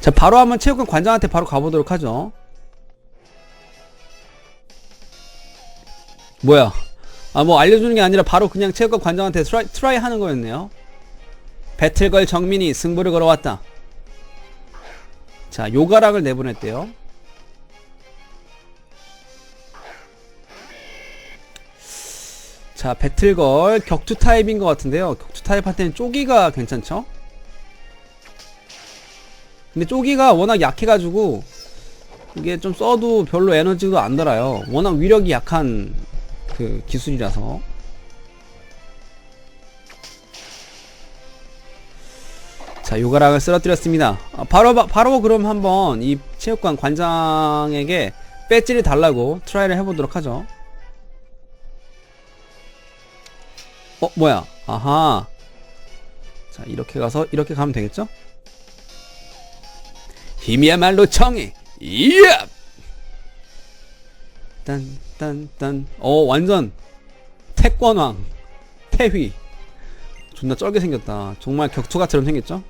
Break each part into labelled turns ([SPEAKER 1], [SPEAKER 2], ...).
[SPEAKER 1] 자, 바로 한번 체육관 관장한테 바로 가보도록 하죠. 뭐야? 아, 뭐 알려주는 게 아니라 바로 그냥 체육관 관장한테 트라이, 트라이 하는 거였네요. 배틀걸 정민이 승부를 걸어왔다. 자, 요가락을 내보냈대요. 자, 배틀걸 격투 타입인 것 같은데요. 격투 타입한테는 쪼기가 괜찮죠? 근데 쪼기가 워낙 약해가지고 이게 좀 써도 별로 에너지도 안 달아요. 워낙 위력이 약한 그 기술이라서. 자, 요가락을 쓰러뜨렸습니다. 아, 바로, 바- 바로 그럼 한번 이 체육관 관장에게 배지를 달라고 트라이를 해보도록 하죠. 어, 뭐야? 아하. 자, 이렇게 가서 이렇게 가면 되겠죠? 힘이야말로 정의. 이야! 딴, 딴, 딴. 어, 완전 태권왕. 태휘. 존나 쩔게 생겼다. 정말 격투가처럼 생겼죠?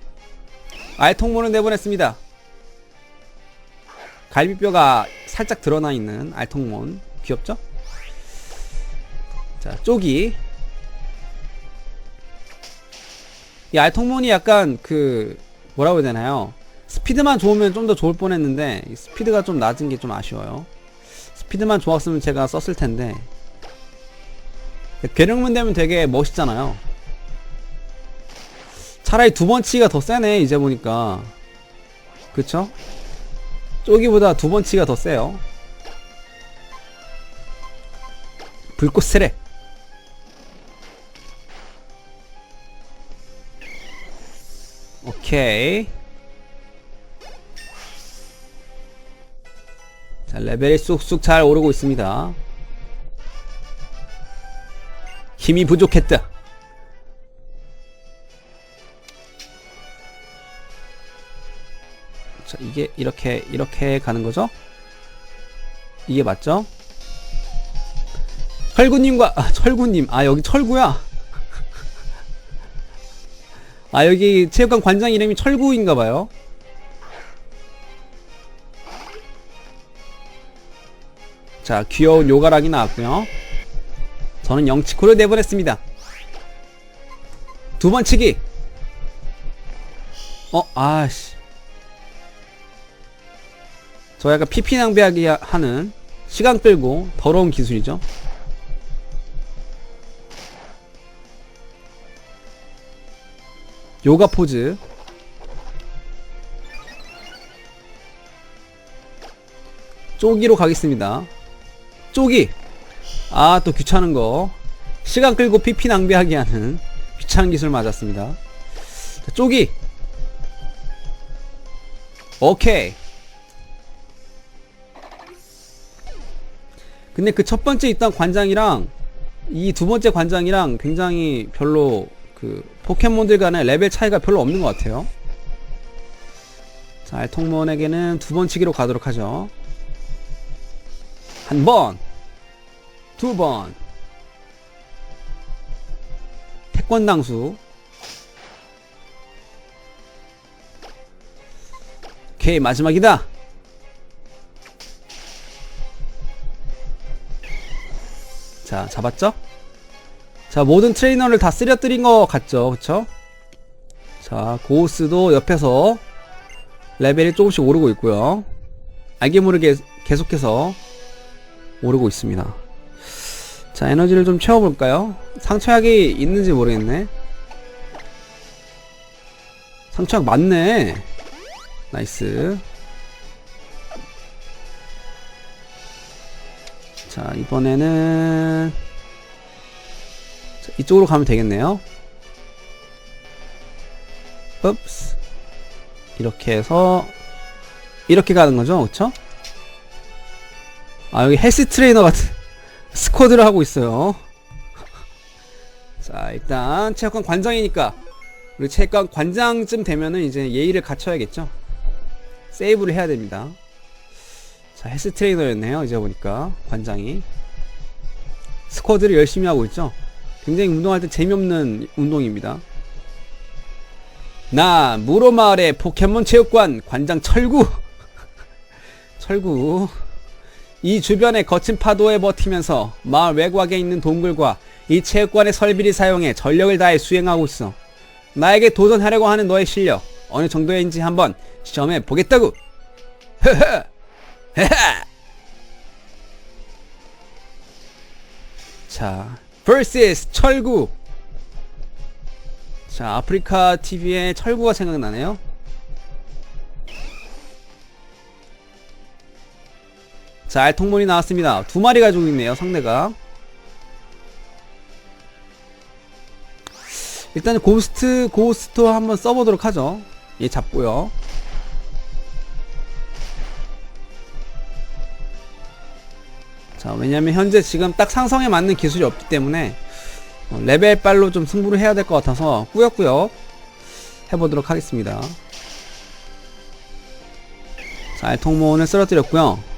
[SPEAKER 1] 알통문을 내보냈습니다. 갈비뼈가 살짝 드러나 있는 알통문. 귀엽죠? 자, 쪼기. 이 알통문이 약간 그, 뭐라고 해야 되나요? 스피드만 좋으면 좀 더 좋을 뻔 했는데, 이 스피드가 좀 낮은 게 좀 아쉬워요. 스피드만 좋았으면 제가 썼을 텐데. 괴력문 되면 되게 멋있잖아요. 차라리 두 번 치기가 더 세네, 이제 보니까. 그쵸? 쪼기보다 두 번 치기가 더 세요. 불꽃 세례. 오케이. 자, 레벨이 쑥쑥 잘 오르고 있습니다. 힘이 부족했다. 자, 이게 이렇게, 이렇게 가는 거죠? 이게 맞죠? 철구님과, 아, 철구님. 아, 여기 철구야. 아, 여기 체육관 관장 이름이 철구인가봐요. 자, 귀여운 요가락이 나왔고요. 저는 영치코를 내보냈습니다. 두 번 치기. 어, 아씨. 저 약간 PP 낭비하기 하는 시간 끌고 더러운 기술이죠. 요가 포즈. 쪼기로 가겠습니다. 쪼기. 아, 또 귀찮은 거. 시간 끌고 PP 낭비하게 하는 귀찮은 기술 맞았습니다. 자, 쪼기. 오케이. 근데 그 첫 번째 있던 관장이랑 이 두 번째 관장이랑 굉장히 별로 그 포켓몬들 간의 레벨 차이가 별로 없는 것 같아요. 자, 알통몬에게는 두 번 치기로 가도록 하죠. 한 번, 두 번. 태권당수. 오케이, 마지막이다. 자, 잡았죠? 자, 모든 트레이너를 다 쓰려뜨린 것 같죠? 그쵸? 자, 고우스도 옆에서 레벨이 조금씩 오르고 있고요. 알게 모르게 계속해서 오르고 있습니다. 자, 에너지를 좀 채워볼까요? 상처약이 있는지 모르겠네. 상처약 많네. 나이스. 자, 이번에는 자, 이쪽으로 가면 되겠네요. 읍스. 이렇게 해서 이렇게 가는 거죠, 그쵸? 아, 여기 헬스 트레이너 같은 스쿼드를 하고 있어요. 자, 일단 체육관 관장이니까 우리 체육관 관장쯤 되면은 이제 예의를 갖춰야겠죠. 세이브를 해야 됩니다. 자, 헬스 트레이너였네요. 이제 보니까 관장이 스쿼드를 열심히 하고 있죠. 굉장히 운동할 때 재미없는 운동입니다. 나 무로마을의 포켓몬 체육관 관장 철구 철구 이 주변의 거친 파도에 버티면서 마을 외곽에 있는 동굴과 이 체육관의 설비를 사용해 전력을 다해 수행하고 있어. 나에게 도전하려고 하는 너의 실력 어느 정도인지 한번 시험해 보겠다고. 자 vs 철구. 자 아프리카 TV의 철구가 생각나네요 자 알통문이 나왔습니다. 두 마리 가지고 있네요 상대가. 일단 고스트 고스트 한번 써보도록 하죠. 얘 잡고요. 자 왜냐면 현재 지금 딱 상성에 맞는 기술이 없기 때문에 어, 레벨빨로 좀 승부를 해야 될 것 같아서 꾸역꾸역 해보도록 하겠습니다. 자 알통모원을 쓰러뜨렸고요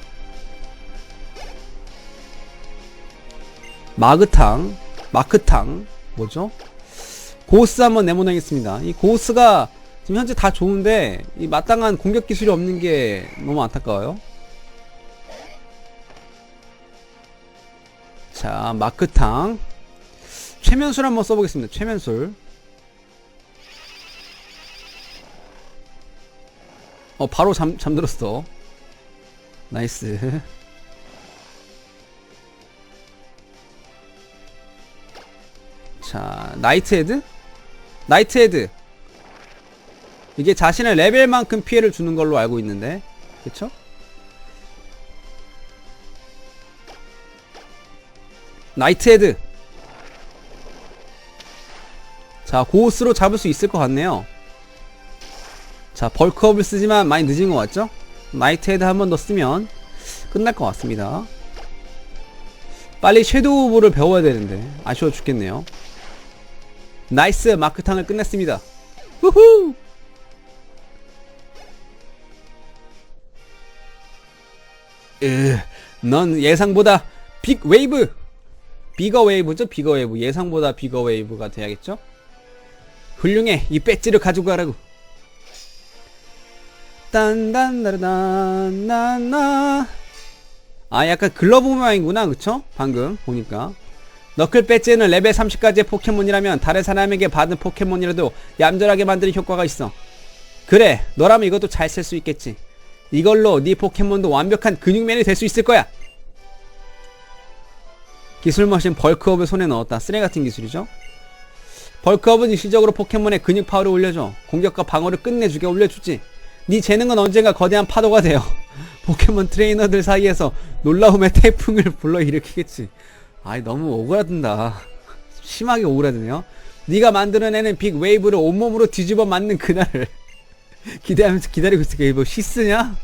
[SPEAKER 1] 마그탕 마크탕 뭐죠? 고스 한번 내보내겠습니다. 이 고스가 지금 현재 다 좋은데 이 마땅한 공격 기술이 없는 게 너무 안타까워요. 자 마크탕. 최면술 한번 써보겠습니다. 최면술. 어 바로 잠, 잠들었어. 나이스 자 나이트헤드? 나이트헤드. 이게 자신의 레벨만큼 피해를 주는 걸로 알고 있는데 그쵸? 나이트헤드. 자 고스로 잡을 수 있을 것 같네요. 자 벌크업을 쓰지만 많이 늦은 것 같죠? 나이트헤드 한 번 더 쓰면 끝날 것 같습니다. 빨리 섀도우볼을 배워야 되는데 아쉬워 죽겠네요 나이스 마크탕을 끝냈습니다. 후후! 으, 넌 예상보다 빅 웨이브. 비거 웨이브죠 비거 웨이브. 예상보다 비거 웨이브가 돼야겠죠? 훌륭해 이 배지를 가지고 가라고. 딴딴다르단나나 아 약간 글러브 모양이구나 그쵸? 방금 보니까 너클 배지는 레벨 30까지의 포켓몬이라면 다른 사람에게 받은 포켓몬이라도 얌전하게 만드는 효과가 있어. 그래 너라면 이것도 잘 쓸 수 있겠지. 이걸로 네 포켓몬도 완벽한 근육맨이 될 수 있을 거야. 기술 머신 벌크업을 손에 넣었다. 쓰레 같은 기술이죠? 벌크업은 일시적으로 포켓몬의 근육 파워를 올려줘. 공격과 방어를 끝내주게 올려주지. 네 재능은 언젠가 거대한 파도가 되어 포켓몬 트레이너들 사이에서 놀라움의 태풍을 불러일으키겠지 아이 너무 오그라든다. 심하게 오그라드네요. 네가 만들어내는 빅 웨이브를 온몸으로 뒤집어 맞는 그날을 기대하면서 기다리고 있을게. 뭐 시스냐?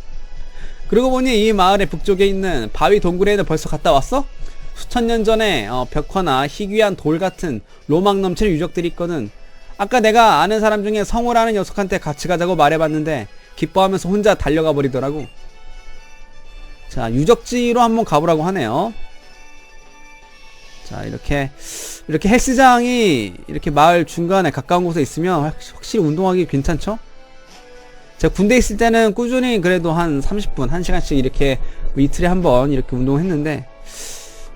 [SPEAKER 1] 그러고 보니 이 마을의 북쪽에 있는 바위 동굴에는 벌써 갔다 왔어? 수천 년 전에 어, 벽화나 희귀한 돌 같은 로망 넘치는 유적들이 있거든. 아까 내가 아는 사람 중에 성우라는 녀석한테 같이 가자고 말해봤는데 기뻐하면서 혼자 달려가 버리더라고. 자 유적지로 한번 가보라고 하네요 자 이렇게 이렇게 헬스장이 이렇게 마을 중간에 가까운 곳에 있으면 확- 확실히 운동하기 괜찮죠? 제가 군대 있을 때는 꾸준히 그래도 한 30분, 1시간씩 이렇게 뭐 이틀에 한 번 이렇게 운동을 했는데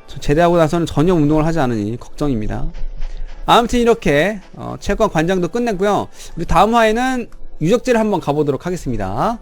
[SPEAKER 1] 저 제대하고 나서는 전혀 운동을 하지 않으니 걱정입니다. 아무튼 이렇게 어, 체육관 관장도 끝냈고요. 우리 다음 화에는 유적지를 한번 가보도록 하겠습니다.